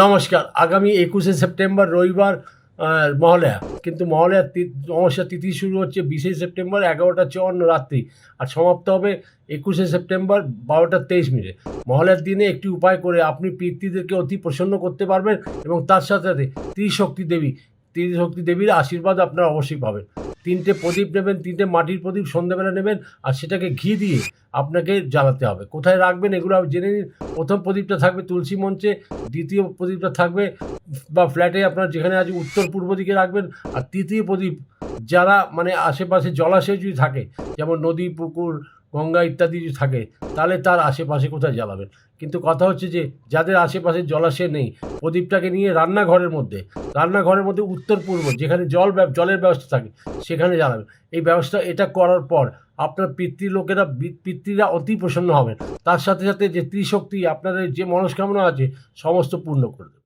নমস্কার। আগামী একুশে সেপ্টেম্বর রবিবার মহালয়া। কিন্তু মহালয়ার অমাবস্যা তিথি শুরু হচ্ছে বিশে সেপ্টেম্বর, এগারোটা চুয়ান্ন রাত্রি। আর সমাপ্ত হবে একুশে সেপ্টেম্বর, বারোটা তেইশ মিনিটে। মহালয়ার দিনে একটি উপায় করে আপনি পিতৃদেরকে অতি প্রসন্ন করতে পারবেন এবং তার সাথে সাথে ত্রিশক্তি দেবী, ত্রিশক্তি দেবীর আশীর্বাদ আপনারা অবশ্যই পাবেন। তিনটে প্রদীপ নেবেন, তিনটে মাটির প্রদীপ সন্ধ্যেবেলা নেবেন আর সেটাকে ঘি দিয়ে আপনাকে জ্বালাতে হবে। কোথায় রাখবেন এগুলো আপনি জেনে নিন। প্রথম প্রদীপটা থাকবে তুলসী মঞ্চে, দ্বিতীয় প্রদীপটা থাকবে বা ফ্ল্যাটে আপনার যেখানে আছে উত্তর পূর্ব দিকে রাখবেন আর তৃতীয় প্রদীপ যারা মানে আশেপাশে জলাশয় যদি থাকে, যেমন নদী, পুকুর, গঙ্গা ইত্যাদি যদি থাকে, তাহলে তার আশেপাশে কোথায় জ্বালাবেন? কিন্তু কথা হচ্ছে যে, যাদের আশেপাশে জলাশয় নেই, প্রদীপটাকে নিয়ে রান্নাঘরের মধ্যে রান্নাঘরের মধ্যে উত্তর পূর্ব, যেখানে জল জলের ব্যবস্থা থাকে, সেখানে জ্বালাবেন এই ব্যবস্থা এটা করার পর আপনার পিতৃলোকেরা লোকেরা পিতৃরা অতি প্রসন্ন হবেন। তার সাথে সাথে যে ত্রিশক্তি, আপনাদের যে মনস্কামনা আছে, সমস্ত পূর্ণ করবে